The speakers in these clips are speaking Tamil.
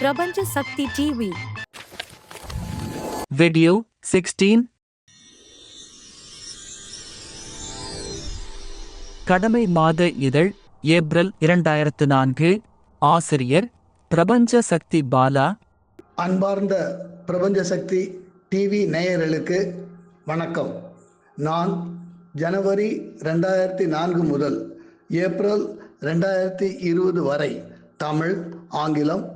பிரபஞ்ச சக்தி டிவி Video 16 கடமை மாத இதழ் ஏப்ரல் இரண்டாயிரத்து நான்கு. ஆசிரியர் பிரபஞ்ச சக்தி பாலா. அன்பார்ந்த பிரபஞ்ச சக்தி டிவி நேயர்களுக்கு வணக்கம். நான் ஜனவரி ரெண்டாயிரத்தி நான்கு முதல் ஏப்ரல் ரெண்டாயிரத்தி இருபது வரை தமிழ் ஆங்கிலம்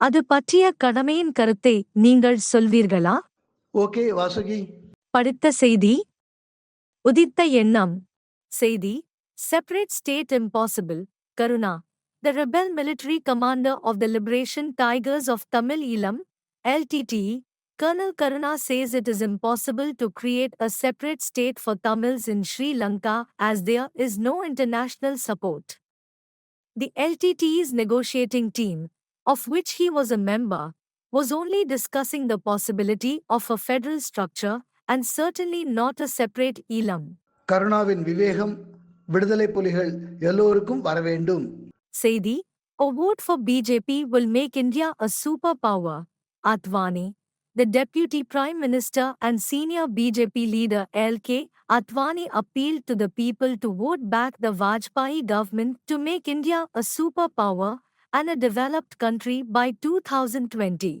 அது பற்றிய கடமையின் கருத்தை நீங்கள் சொல்வீர்களா ஓகே வாசுகி படித்த செய்தி உதித்த எண்ணம் செய்தி separate state impossible Karuna the rebel military commander of the liberation tigers of Tamil Eelam LTTE Colonel Karuna says it is impossible to create a separate state for Tamils in Sri Lanka as there is no international support. The LTTE's negotiating team, of which he was a member, was only discussing the possibility of a federal structure and certainly not a separate Elam. கருணாவின் விவேகம் விடுதலை புலிகள் எல்லோருக்கும் வர வேண்டும் Saidi, a vote for BJP will make India a superpower. Advani, the Deputy Prime Minister and senior BJP leader LK Advani appealed to the people to vote back the Vajpayee government to make India a superpower and a developed country by 2020.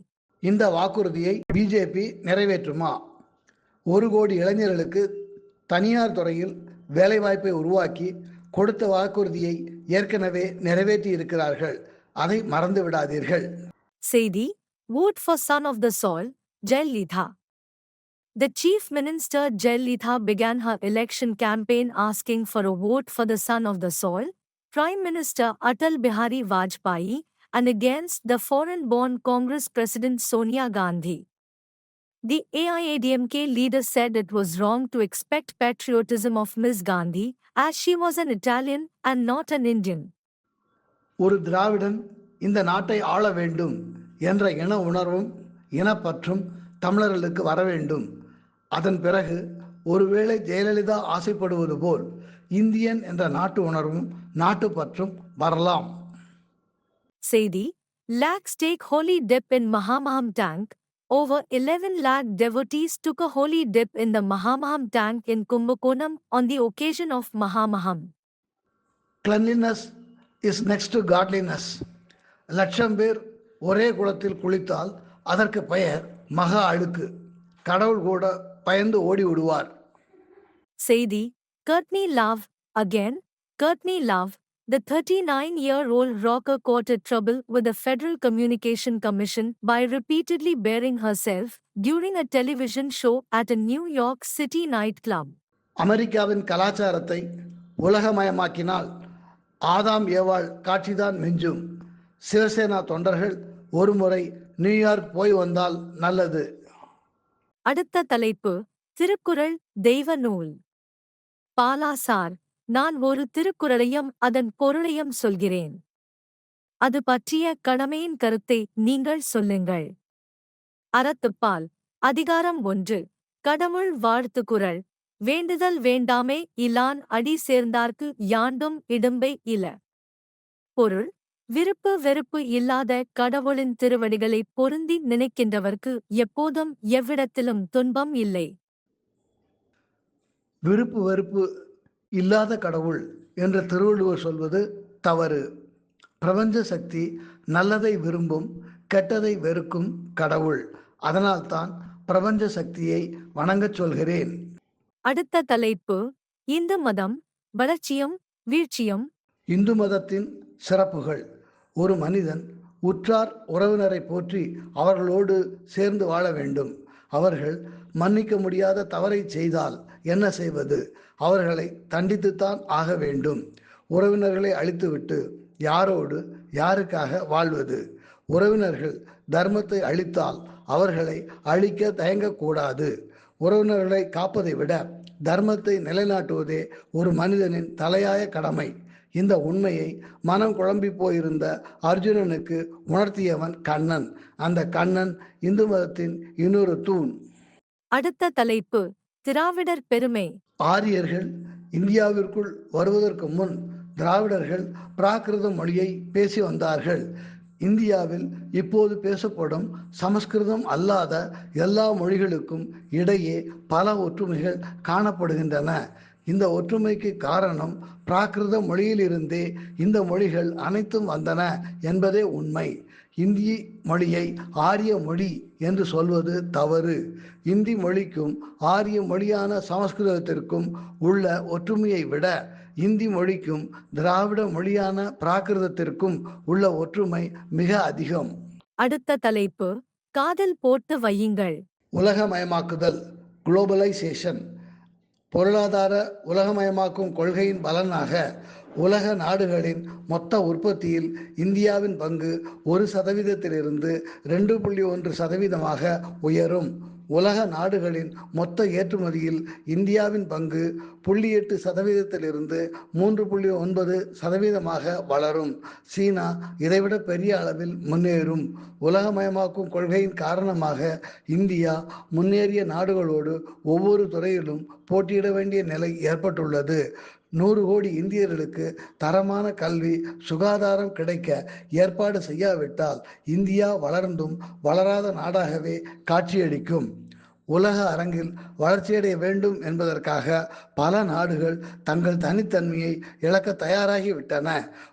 இந்த வாக்குறுதியை பிஜேபி நிறைவேற்றுமா ஒரு கோடி இளைஞர்களுக்கு தனியார் துறையில் வேலைவாய்ப்பை உருவாக்கி கொடுத்த வாக்குறுதியை ஏற்கனவே நிறைவேற்றி இருக்கிறார்கள் அதை மறந்து விடாதீர்கள் Saidi, vote for son of the soil, Jayalalitha. The Chief Minister Jayalalitha began her election campaign asking for a vote for the son of the soil, Prime Minister Atal Bihari Vajpayee, and against the foreign-born Congress President Sonia Gandhi. The AIADMK leader said it was wrong to expect patriotism of Ms. Gandhi, as she was an Italian and not an Indian. ஒரு திராவிடன் இந்த நாட்டை ஆள வேண்டும் என்ற இன உணர்வும் இனப்பற்றும் தமிழர்களுக்கு வர வேண்டும் அதன் பிறகு ஒருவேளை ஜெயலலிதா ஆசைப்படுவது போல் இந்தியன் என்ற நாட்டு உணர்வும் நாட்டுப்பற்றும் வரலாம் Saidi, lakhs take holy dip in Mahamaham tank. Over 11 lakh devotees took a holy dip in the Mahamaham tank in Kumbakonam on the occasion of Mahamaham. Cleanliness is next to godliness லட்சம் பேர் ஒரே குளத்தில் குளித்தால் அதற்கு பெயர் மகா அழுக்கு கடவுள் கூட பயந்து ஓடி விடுவார் Saidi, Courtney Love, again, Courtney Love, the 39 year old rocker courted trouble with the Federal Communication Commission by repeatedly bearing herself during a television show at a New York City nightclub. அமெரிக்காவின் கலாச்சாரத்தை உலகமயமாக்கினால் ஆதாம் ஏவாள் காட்சிதான் மிஞ்சும் சிவசேனா தொண்டர்கள் ஒருமுறை நியூயார்க் போய் வந்தால் நல்லது அடுத்த தலைப்பு திருக்குறள் தெய்வ நூல் பாலாசார் நான் ஒரு திருக்குறளையும் அதன் பொருளையும் சொல்கிறேன். அது பற்றிய கடமையின் கருத்தை நீங்கள் சொல்லுங்கள். அறத்துப்பால் அதிகாரம் ஒன்று கடவுள் வாழ்த்து குரல் வேண்டுதல் வேண்டாமே இலான் அடி சேர்ந்தார்க்கு யாண்டும் இடும்பை இல. பொருள் விருப்பு வெறுப்பு இல்லாத கடவுளின் திருவடிகளை பொருந்தி நினைக்கின்றவர்க்கு எப்போதும் எவ்விடத்திலும் துன்பம் இல்லை. விருப்பு வெறுப்பு இல்லாத கடவுள் என்று திருவள்ளுவர் சொல்வது தவறு. பிரபஞ்ச சக்தி நல்லதை விரும்பும் கெட்டதை வெறுக்கும் கடவுள். அதனால்தான் பிரபஞ்ச சக்தியை வணங்கச் சொல்கிறேன். அடுத்த தலைப்பு இந்து மதம் வளர்ச்சியும் வீழ்ச்சியும். இந்து மதத்தின் சிறப்புகள். ஒரு மனிதன் உற்றார் உறவினரை போற்றி அவர்களோடு சேர்ந்து வாழ வேண்டும். அவர்கள் மன்னிக்க முடியாத தவறை செய்தால் என்ன செய்வது? அவர்களை தண்டித்துத்தான் ஆக வேண்டும். உறவினர்களை அழித்துவிட்டு யாரோடு யாருக்காக வாழ்வது? உறவினர்கள் தர்மத்தை அழித்தால் அவர்களை அழிக்க தயங்கக்கூடாது. உறவினர்களை காப்பதை விட தர்மத்தை நிலைநாட்டுவதே ஒரு மனிதனின் தலையாய கடமை. இந்த உண்மையை மனம் குழம்பி போயிருந்த அர்ஜுனனுக்கு உணர்த்தியவன் கண்ணன். அந்த கண்ணன் இந்து மதத்தின் இன்னொரு தூண். அடுத்த தலைப்பு. திராவிடர் பெருமை. ஆரியர்கள் இந்தியாவிற்குள் வருவதற்கு முன் திராவிடர்கள் பிராகிருத மொழியை பேசி வந்தார்கள். இந்தியாவில் இப்போது பேசப்படும் சமஸ்கிருதம் அல்லாத எல்லா மொழிகளுக்கும் இடையே பல ஒற்றுமைகள் காணப்படுகின்றன. இந்த ஒற்றுமைக்கு காரணம் பிராகிருத மொழியிலிருந்தே இந்த மொழிகள் அனைத்தும் வந்தன என்பதே உண்மை. இந்தி மொழியை ஆரிய மொழி என்று சொல்வது தவறு. இந்தி மொழிக்கும் ஆரிய மொழியான சமஸ்கிருதத்திற்கும் உள்ள ஒற்றுமையை விட இந்தி மொழிக்கும் திராவிட மொழியான பிராகிருதத்திற்கும் உள்ள ஒற்றுமை மிக அதிகம். அடுத்த தலைப்பு காதல் போட்டு வையுங்கள். உலகமயமாக்குதல் குளோபலைசேஷன். பொருளாதார உலகமயமாக்கும் கொள்கையின் பலனாக உலக நாடுகளின் மொத்த உற்பத்தியில் இந்தியாவின் பங்கு ஒரு சதவீதத்திலிருந்து ரெண்டு புள்ளி ஒன்று சதவீதமாக உயரும். உலக நாடுகளின் மொத்த ஏற்றுமதியில் இந்தியாவின் பங்கு புள்ளி எட்டு சதவீதத்திலிருந்து மூன்று புள்ளி ஒன்பது சதவீதமாக வளரும். சீனா இதைவிட பெரிய அளவில் முன்னேறும். உலகமயமாக்கும் கொள்கையின் காரணமாக இந்தியா முன்னேறிய நாடுகளோடு ஒவ்வொரு துறையிலும் போட்டியிட வேண்டிய நிலை ஏற்பட்டுள்ளது. நூறு கோடி இந்தியர்களுக்கு தரமான கல்வி சுகாதாரம் கிடைக்க ஏற்பாடு செய்யாவிட்டால் இந்தியா வளர்ந்தும் வளராத நாடாகவே காட்சியளிக்கும். உலக அரங்கில் வளர்ச்சியடைய வேண்டும் என்பதற்காக பல நாடுகள் தங்கள் தனித்தன்மையை இழக்க தயாராகிவிட்டன.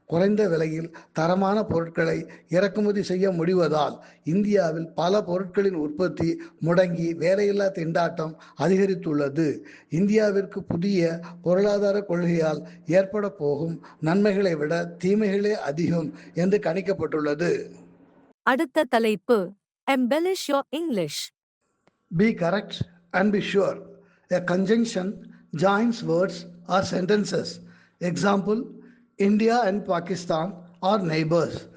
குறைந்த விலையில் தரமான பொருட்களை இறக்குமதி செய்ய முடிவதால் இந்தியாவில் பல பொருட்களின் உற்பத்தி முடங்கி வேலையில்லா திண்டாட்டம் அதிகரித்துள்ளது. இந்தியாவிற்கு புதிய பொருளாதார கொள்கையால் ஏற்பட போகும் நன்மைகளை விட தீமைகளே அதிகம் என்று கணிக்கப்பட்டுள்ளது. அடுத்த தலைப்பு embellish your English Be correct and be sure. A conjunction joins words or sentences. Example India and Pakistan are neighbors.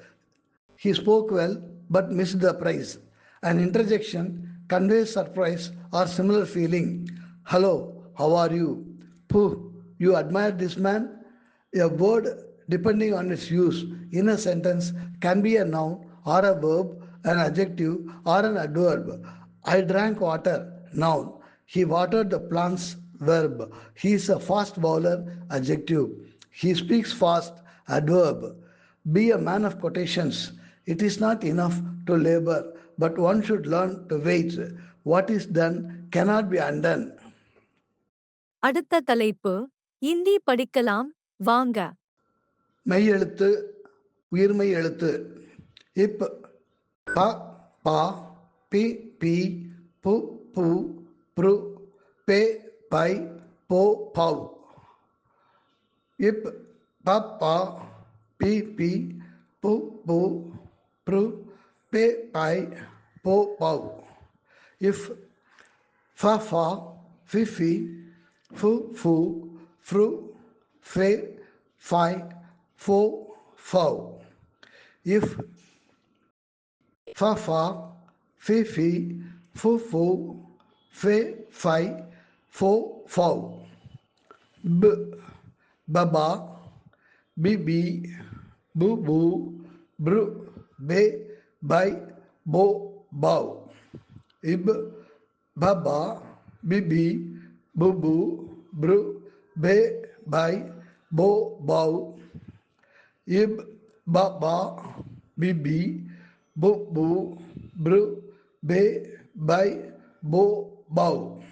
He spoke well but missed the prize. An interjection conveys surprise or similar feeling. Hello, how are you? Pooh, you admire this man? A word, depending on its use in a sentence, can be a noun or a verb, an adjective or an adverb. I drank water, noun. He watered the plants, verb. He is a fast bowler, adjective. He speaks fast, adverb. Be a man of quotations. It is not enough to labor, but one should learn to wait. What is done cannot be undone. அடுத்த தலைப்பு இந்தி படிக்கலாம் வாங்க மெய்யெழுத்து உயிர்மெய் எழுத்து இப் ப பா பி பி பு பு ப்ரு பே பை போ பவ் இப் ப பா பி பி பு பு ப்ரு பே பை போ பவ் இஃப் ஃப ஃபா ஃபி ஃபி ஃபு ஃபு ஃப்ரு ஃபே ஃபை ஃபோ ஃபவ் இஃப் fa fa, fi fi, fu fu, fe fi, fo fo. B, baba, bibi, bu bu, bru, be, by, bo, bow. Ib, baba, bibi, bu bu, bru, be, by, bo, bow. Ib, baba, bibi, bu bu, bru, bê bai bô bao,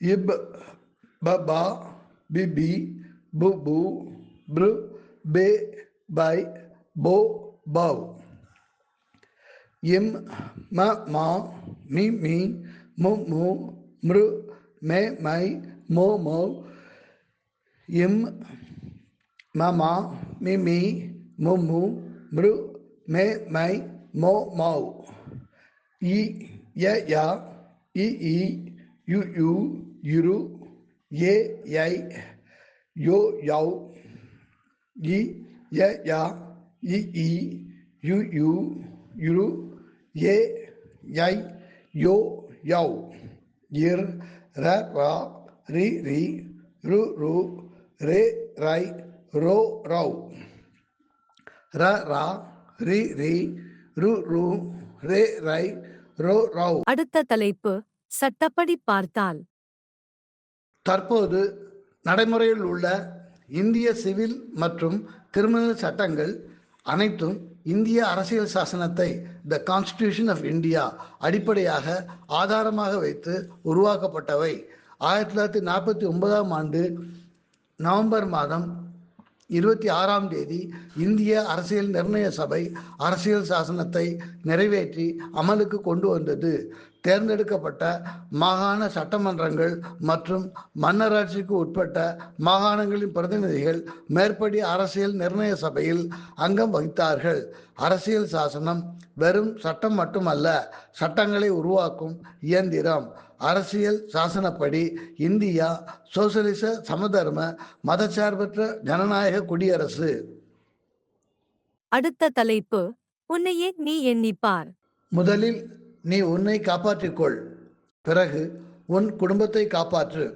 yib baba bibi bubu bi bu bu bru bê bai bô bầu. Yim ma ma mi mi mu mu mru me mai mo mô. Yim ma ma mi mi mu mu mru me mai mo mô ಈ ಯ ಯ ಇ ಈ ಯು ಯು ಯುರು ಎ ಯೈ ಯೋ ಯೌ ಈ ಯ ಯ ಇ ಈ ಯು ಯು ಯುರು ಎ ಯೈ ಯೋ ಯೌ ಇರ್ ರ ರ ರಿ ರಿ ರು ರು ರೇ ರೈ ರೋ ರೌ ರ ರ ರಿ ರಿ ರು ರು ರೇ ರೈ அடுத்த தலைப்பு சட்டப்படி பார்த்தால். தற்போது நடைமுறையில் உள்ள இந்திய சிவில் மற்றும் கிரிமினல் சட்டங்கள் அனைத்தும் இந்திய அரசியல் சாசனத்தை த கான்ஸ்டிடியூஷன் ஆஃப் இந்தியா அடிப்படையாக ஆதாரமாக வைத்து உருவாக்கப்பட்டவை. ஆயிரத்தி தொள்ளாயிரத்தி நாற்பத்தி ஒன்பதாம் ஆண்டு நவம்பர் மாதம் இருபத்தி ஆறாம் தேதி இந்திய அரசியல் நிர்ணய சபை அரசியல் சாசனத்தை நிறைவேற்றி அமலுக்கு கொண்டு வந்தது. தேர்ந்தெடுக்கப்பட்ட மாகாண சட்டமன்றங்கள் மற்றும் மன்னராட்சிக்கு உட்பட்ட மாகாணங்களின் பிரதிநிதிகள் மேற்படி அரசியல் நிர்ணய சபையில் அங்கம் வகித்தார்கள். அரசியல் சாசனம் வெறும் சட்டம் மட்டுமல்ல சட்டங்களை உருவாக்கும் இயந்திரம். அரசியல் சாசனப்படி இந்தியா சோசலிச சமதர்ம மதச்சார்பற்ற ஜனநாயக குடியரசு. அடுத்த தலைப்பு உன்னையே நீ எண்ணிப்பார். முதலில் நீ உன்னை காப்பாற்றிக்கொள். பிறகு உன் குடும்பத்தை காப்பாற்று.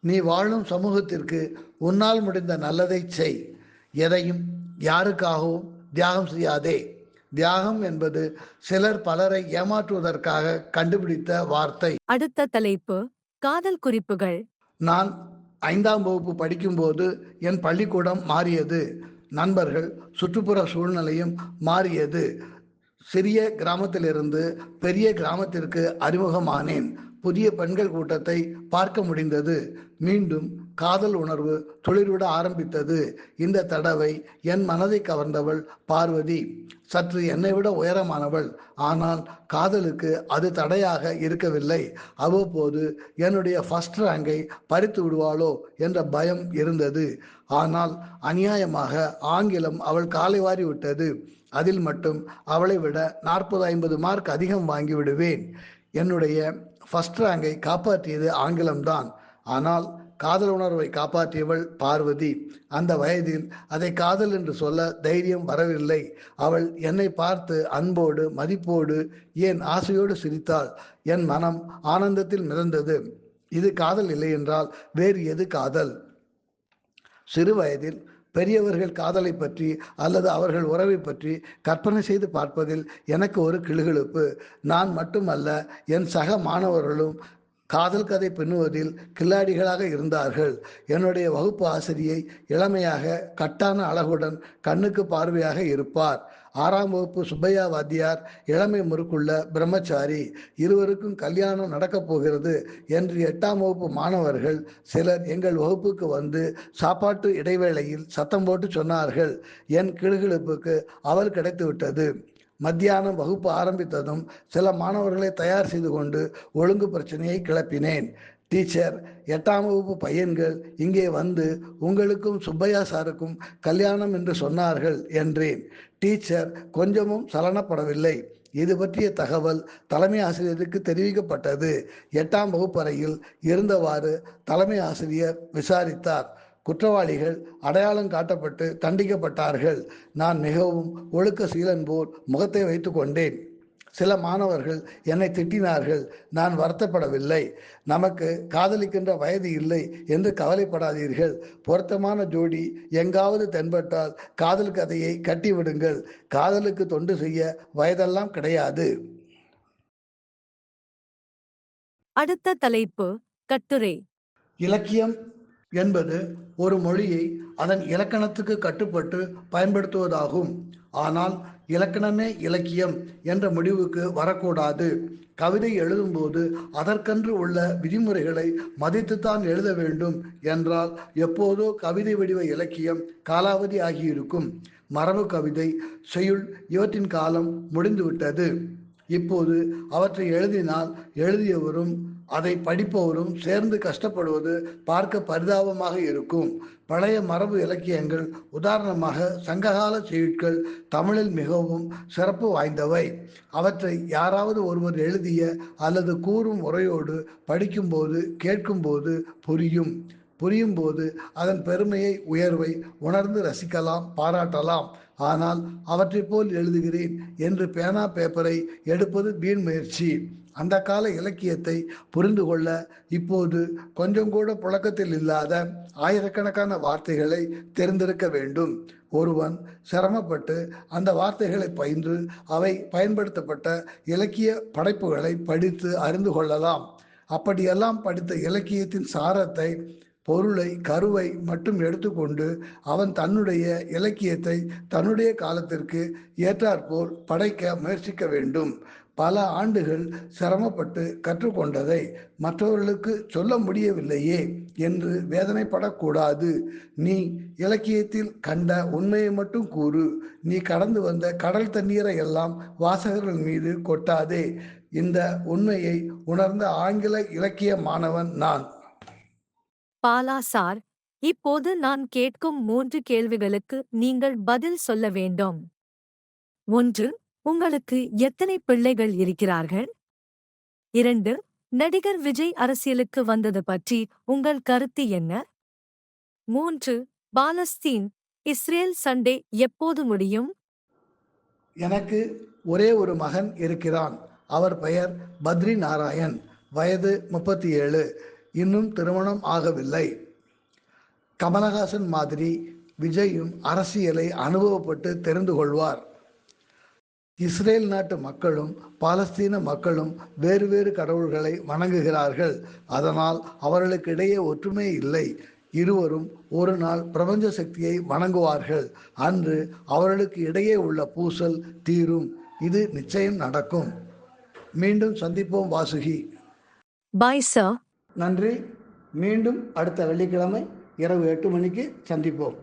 நீ வாழும் சமூகத்திற்கு உன்னால் முடிந்த நல்லதை செய். எதையும் யாருக்காகவும் தியாகம் செய்யாதே. தியாகம் என்பது சிலர் பலரை ஏமாற்றுவதற்காக கண்டுபிடித்த வார்த்தை. அடுத்த தலைப்பு காதல் குறிப்புகள். நான் ஐந்தாம் வகுப்பு படிக்கும்போது என் பள்ளிக்கூடம் மாறியது. நண்பர்கள் சுற்றுப்புற சூழ்நிலையும் மாறியது. சிறிய கிராமத்திலிருந்து பெரிய கிராமத்திற்கு அறிமுகமானேன். புதிய பெண்கள் கூட்டத்தை பார்க்க முடிந்தது. மீண்டும் காதல் உணர்வு துளிர்விட ஆரம்பித்தது. இந்த தடவை என் மனதை கவர்ந்தவள் பார்வதி. சற்று என்னை விட உயரமானவள். ஆனால் காதலுக்கு அது தடையாக இருக்கவில்லை. அவ்வப்போது என்னுடைய ஃபர்ஸ்ட் ரேங்கை பறித்து விடுவாளோ என்ற பயம் இருந்தது. ஆனால் அநியாயமாக ஆங்கிலம் அவள் காலை வாரி விட்டது. அதில் மட்டும் அவளை விட நாற்பது ஐம்பது மார்க் அதிகம் வாங்கி விடுவேன். என்னுடைய ஃபர்ஸ்ட் ரேங்கை காப்பாற்றியது ஆங்கிலம்தான் ஆனால் காதல் உணர்வை காப்பாற்றியவள் பார்வதி அந்த வயதில் அதை காதல் என்று சொல்ல தைரியம் வரவில்லை. அவள் என்னை பார்த்து அன்போடு மதிப்போடு ஏன் ஆசையோடு சிரித்தாள். என் மனம் ஆனந்தத்தில் மிதந்தது இது காதல் இல்லை என்றால் வேறு எது காதல்? சிறு வயதில் பெரியவர்கள் காதலை பற்றி அல்லது அவர்கள் உறவை பற்றி கற்பனை செய்து பார்ப்பதில் எனக்கு ஒரு கிளுகிழுப்பு. நான் மட்டுமல்ல என் சக மாணவர்களும் காதல் கதை பின்னுவதில் கில்லாடிகளாக இருந்தார்கள். என்னுடைய வகுப்பு ஆசிரியை இளமையாக கட்டான அழகுடன் கண்ணுக்கு பார்வையாக இருப்பார். ஆறாம் வகுப்பு சுப்பையா வாத்தியார் இளமை முறுக்குள்ள பிரம்மச்சாரி. இருவருக்கும் கல்யாணம் நடக்கப் போகிறது என்று எட்டாம் வகுப்பு மாணவர்கள் சிலர் எங்கள் வகுப்புக்கு வந்து சாப்பாட்டு இடைவேளையில் சத்தம் போட்டு சொன்னார்கள். என் கிளுகிழுப்புக்கு அவள் கிடைத்து விட்டது. மத்தியானம் வகுப்பு ஆரம்பித்ததும் சில மாணவர்களை தயார் செய்து கொண்டு ஒழுங்கு பிரச்சனையை கிளப்பினேன். டீச்சர் எட்டாம் வகுப்பு பையன்கள் இங்கே வந்து உங்களுக்கும் சுப்பையா சாருக்கும் கல்யாணம் என்று சொன்னார்கள் என்றேன். டீச்சர் கொஞ்சமும் சலனப்படவில்லை. இது பற்றிய தகவல் தலைமை ஆசிரியருக்கு தெரிவிக்கப்பட்டது. எட்டாம் வகுப்பறையில் இருந்தவாறு தலைமை ஆசிரியர் விசாரித்தார். குற்றவாளிகள் அடையாளம் காட்டப்பட்டு தண்டிக்கப்பட்டார்கள். நான் மிகவும் ஒழுக்க சீலன் போல் முகத்தை வைத்து கொண்டேன் சில மாணவர்கள் என்னை திட்டினார்கள். நான் வருத்தப்படவில்லை. நமக்கு காதலிக்கின்ற வயது இல்லை என்று கவலைப்படாதீர்கள். பொருத்தமான ஜோடி எங்காவது தென்பட்டால் காதல் கதையை கட்டிவிடுங்கள். காதலுக்கு தொண்டு செய்ய வயதெல்லாம் கிடையாது. அடுத்த தலைப்பு கட்டுரை. இலக்கியம் என்பது ஒரு மொழியை அதன் இலக்கணத்துக்கு கட்டுப்பட்டு பயன்படுத்துவதாகும். ஆனால் இலக்கணமே இலக்கியம் என்ற முடிவுக்கு வரக்கூடாது. கவிதை எழுதும்போது அதற்கென்று உள்ள விதிமுறைகளை மதித்துத்தான் எழுத வேண்டும் என்றால் எப்போதோ கவிதை வடிவ இலக்கியம் காலாவதி ஆகியிருக்கும். மரபு கவிதை செய்யுள் இவற்றின் காலம் முடிந்துவிட்டது. இப்போது அவற்றை எழுதினால் எழுதியவரும் அதை படிப்பவரும் சேர்ந்து கஷ்டப்படுவது பார்க்க பரிதாபமாக இருக்கும். பழைய மரபு இலக்கியங்கள் உதாரணமாக சங்ககால செய்யுட்கள் தமிழில் மிகவும் சிறப்பு வாய்ந்தவை. அவற்றை யாராவது ஒருவர் எழுதிய அல்லது கூறும் உரையோடு படிக்கும்போது கேட்கும்போது புரியும். புரியும்போது அதன் பெருமையை உயர்வை உணர்ந்து ரசிக்கலாம் பாராட்டலாம். ஆனால் அவற்றைப் போல் எழுதுகிறேன் என்று பேனா பேப்பரை எடுப்பது வீண் முயற்சி. அந்த கால இலக்கியத்தை புரிந்து கொள்ள இப்போது கொஞ்சம் கூட புழக்கத்தில் இல்லாத ஆயிரக்கணக்கான வார்த்தைகளை தெரிந்திருக்க வேண்டும். ஒருவன் சிரமப்பட்டு அந்த வார்த்தைகளை பயின்று அவை பயன்படுத்தப்பட்ட இலக்கிய படைப்புகளை படித்து அறிந்து கொள்ளலாம். அப்படியெல்லாம் படித்த இலக்கியத்தின் சாரத்தை பொருளை கருவை மட்டும் எடுத்துக்கொண்டு அவன் தன்னுடைய இலக்கியத்தை தன்னுடைய காலத்திற்கு ஏற்றாற்போல் படைக்க முயற்சிக்க வேண்டும். பல ஆண்டுகள் சிரமப்பட்டு கற்றுக்கொண்டதை மற்றவர்களுக்கு சொல்ல முடியவில்லையே என்று வேதனைப்படக்கூடாது. நீ இலக்கியத்தில் கண்ட உண்மையை மட்டும் கூறு. நீ கடந்து வந்த கடல் தண்ணீரை எல்லாம் வாசகர்கள் மீது கொட்டாதே. இந்த உண்மையை உணர்ந்த ஆங்கில இலக்கிய மாணவன் நான். பாலா சார் இப்போது நான் கேட்கும் மூன்று கேள்விகளுக்கு நீங்கள் பதில் சொல்ல வேண்டும். ஒன்று உங்களுக்கு எத்தனை பிள்ளைகள் இருக்கிறார்கள்? இரண்டு நடிகர் விஜய் அரசியலுக்கு வந்தது பற்றி உங்கள் கருத்து என்ன? மூன்று பாலஸ்தீன் இஸ்ரேல் சண்டே எப்போது முடியும்? எனக்கு ஒரே ஒரு மகன் இருக்கிறான். அவர் பெயர் பத்ரி நாராயண். வயது முப்பத்தி ஏழு இன்னும் திருமணம் ஆகவில்லை. கமலஹாசன் மாதிரி விஜயும் அரசியலை அனுபவப்பட்டு தெரிந்து கொள்வார். இஸ்ரேல் நாட்டு மக்களும் பாலஸ்தீன மக்களும் வேறு வேறு கடவுள்களை வணங்குகிறார்கள். அதனால் அவர்களுக்கு இடையே ஒற்றுமை இல்லை. இருவரும் ஒரு நாள் பிரபஞ்ச சக்தியை வணங்குவார்கள். அன்று அவர்களுக்கு இடையே உள்ள பூசல் தீரும். இது நிச்சயம் நடக்கும். மீண்டும் சந்திப்போம் வாசுகி. பாய் சார் நன்றி. மீண்டும் அடுத்த வெள்ளிக்கிழமை இரவு எட்டு மணிக்கு சந்திப்போம்.